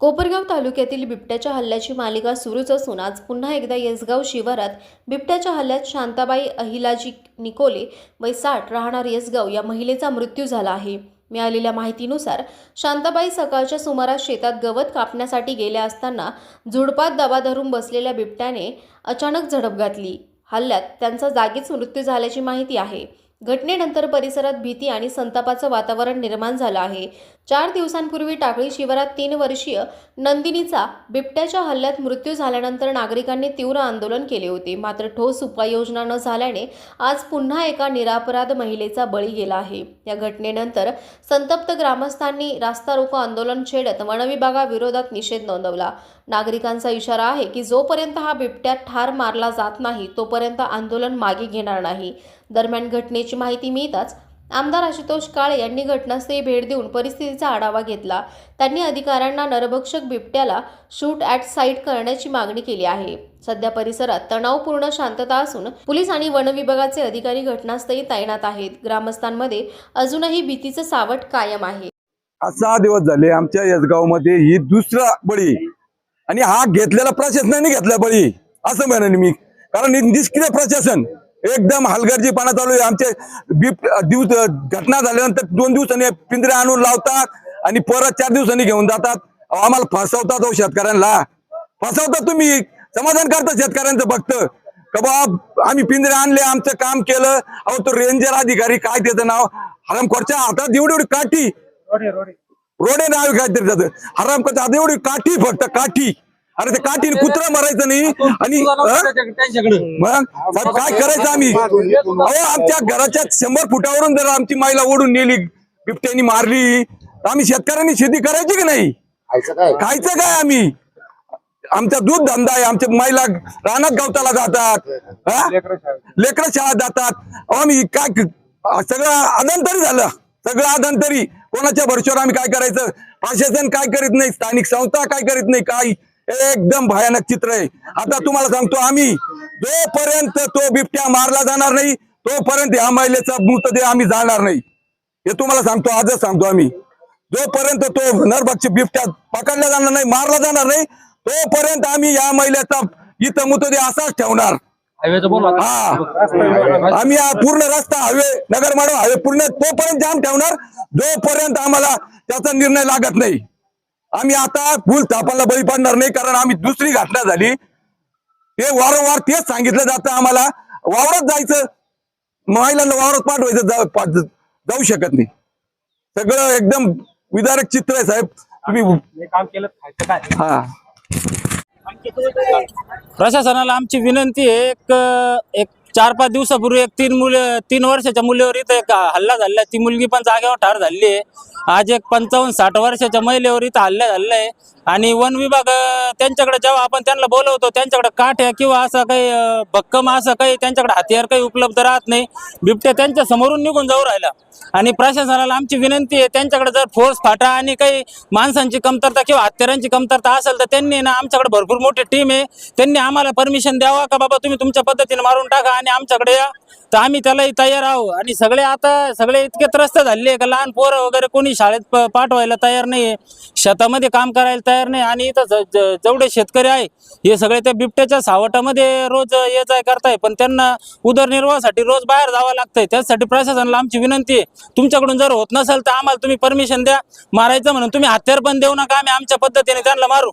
कोपरगाव तालुक्यातील बिबट्याच्या हल्ल्याची मालिका सुरूच असून आज पुन्हा एकदा येसगाव शिवारात बिबट्याच्या हल्ल्यात शांताबाई अहिलाजी निकोले वय साठ राहणार येसगाव या महिलेचा मृत्यू झाला आहे. मिळालेल्या माहितीनुसार शांताबाई सकाळच्या सुमारास शेतात गवत कापण्यासाठी गेल्या असताना झुडपात दबा धरून बसलेल्या बिबट्याने अचानक झडप घातली. हल्ल्यात त्यांचा जागीच मृत्यू झाल्याची माहिती आहे. घटनेनंतर परिसरात भीती आणि संतापाचं वातावरण निर्माण झालं आहे. चार दिवसांपूर्वी टाकळी शिवारात तीन वर्षीय नंदिनीचा बिबट्याच्या हल्ल्यात मृत्यू झाल्यानंतर नागरिकांनी तीव्र आंदोलन केले होते. मात्र ठोस उपाययोजना न झाल्याने आज पुन्हा एका निरापराध महिलेचा बळी गेला आहे. या घटनेनंतर संतप्त ग्रामस्थांनी रास्ता रोको आंदोलन छेडत वनविभागाविरोधात निषेध नोंदवला. नागरिकांचा इशारा आहे की जोपर्यंत हा बिबट्या ठार मारला जात नाही तोपर्यंत आंदोलन मागे घेणार नाही. दरम्यान घटनेची माहिती मिळताच आमदार आशुतोष काळे यांनी घटनास्थळी भेट देऊन परिस्थितीचा आढावा घेतला. त्यांनी अधिकाऱ्यांना नरभक्षक बिबट्याला शूट ॲट साईट करण्याची मागणी केली आहे. सध्या परिसरात तणावपूर्ण शांतता असून पोलीस आणि वन विभागाचे अधिकारी घटनास्थळी तैनात आहेत. ग्रामस्थांमध्ये अजूनही भीतीचं सावट कायम आहे. सहा दिवस झाले आमच्या यसगावमध्ये ही दुसरा बळी आणि हा घेतलेला प्रशासनाने घेतला बळी असं म्हणेन मी. कारण निष्क्रिय प्रशासन एकदम हलगर्जीपणा चालू आहे. आमचे बिब दिवस घटना झाल्यानंतर दोन दिवसांनी पिंजरे आणून लावतात आणि परत चार दिवसांनी घेऊन जातात. आम्हाला फसवतात हो शेतकऱ्यांना. फसवतात तुम्ही. समाधान करता शेतकऱ्यांचं फक्त. का बा आम्ही पिंजरे आणले आमचं काम केलं. अहो तो रेंजर अधिकारी काय त्याचं नाव? हरमखोरच्या हातात एवढी एवढी काठी. रोडे नाव आहे काहीतरी त्याचं. हराम करता आता एवढी काठी फक्त काठी. अरे ते काठीने कुत्रा मारायचं नाही आणि? मग काय करायचं आम्ही? अहो आमच्या घराच्या शंभर फुटावरून जर आमची माईला ओढून नेली बिबट्यानी मारली तर आम्ही शेतकऱ्यांनी शेती करायची की नाही? खायचं काय? आम्ही? आमचा दूध धंदा आहे आमच्या माईला रानात गवताला जातात हा? लेकरं शाळेत. जातात. आम्ही काय सगळं आदंतरी झालं. सगळं आदंतरी कोणाच्या भरशीवर आम्ही काय करायचं? प्रशासन काय करीत नाही? स्थानिक संस्था काय करीत नाही? काय एकदम भयानक चित्र आहे. आता तुम्हाला सांगतो आम्ही जोपर्यंत तो बिबट्या मारला जाणार नाही तोपर्यंत ह्या महिलेचा मृतदेह आम्ही जाणार नाही. हे तुम्हाला सांगतो आजच सांगतो आम्ही. जोपर्यंत तो नरभक्ष बिबट्या पकडला जाणार नाही मारला जाणार नाही तोपर्यंत आम्ही या महिलेचा इथं मृतदेह असाच ठेवणार. हा. आम्ही हा पूर्ण रस्ता हवे नगर माडव हवे पूर्ण तोपर्यंत जाम ठेवणार जोपर्यंत आम्हाला त्याचा निर्णय लागत नाही. आम्ही आता फुल थापाला बळी पडणार नाही कारण आम्ही दुसरी घटना झाली. ते वारंवार तेच सांगितलं जातं आम्हाला. वावरात जायचं महिलांना वावरात पाठवायचं जाऊ शकत नाही. सगळं एकदम विदारक चित्र आहे साहेब. तुम्ही हे काम केलं हा. प्रशासनाला आमची विनंती आहे एक एक चार पाच दिवसापूर्वी एक तीन मुलं तीन वर्षाच्या मुलीवर इथं एक हल्ला झालेला ती मुलगी पण जागेवर ठार झालेली आहे. आज एक पंचावन्न साठ वर्षाच्या महिलेवर इथं हल्ला झालेला आहे आणि वन विभाग त्यांच्याकडे जेव्हा आपण त्यांना बोलवतो त्यांच्याकडे काठ्या किंवा असं काही भक्कम असं काही त्यांच्याकडे हत्यार काही उपलब्ध राहत नाही. बिबट्या त्यांच्या समोरून निघून जाऊ राहिला. आणि प्रशासनाला आमची विनंती आहे त्यांच्याकडे जर फोर्स फाटा आणि काही माणसांची कमतरता किंवा हत्यारांची कमतरता असेल तर त्यांनी ना आमच्याकडे भरपूर मोठी टीम आहे. त्यांनी आम्हाला परमिशन द्यावा का बाबा तुम्ही तुमच्या पद्धतीने मारून टाका आणि आमच्याकडे या. तर आम्ही त्यालाही तयार आहोत. आणि सगळे आता सगळे इतके त्रस्त झाले का लहान पोरं वगैरे कोणी शाळेत पाठवायला तयार नाही शेतामध्ये काम करायला तयार नाही आणि इथं जेवढे शेतकरी आहे हे सगळे त्या बिबट्याच्या सावटामध्ये रोज ये जाय करताय. पण त्यांना उदरनिर्वाहासाठी रोज बाहेर जावं लागतंय. त्यासाठी प्रशासनाला आमची विनंती आहे. तुमच्याकडून जर होत नसेल तर आम्हाला तुम्ही परमिशन द्या. मारायचं म्हणून तुम्ही हत्यार पण देऊ नका. आम्ही आमच्या पद्धतीने त्यांना मारू.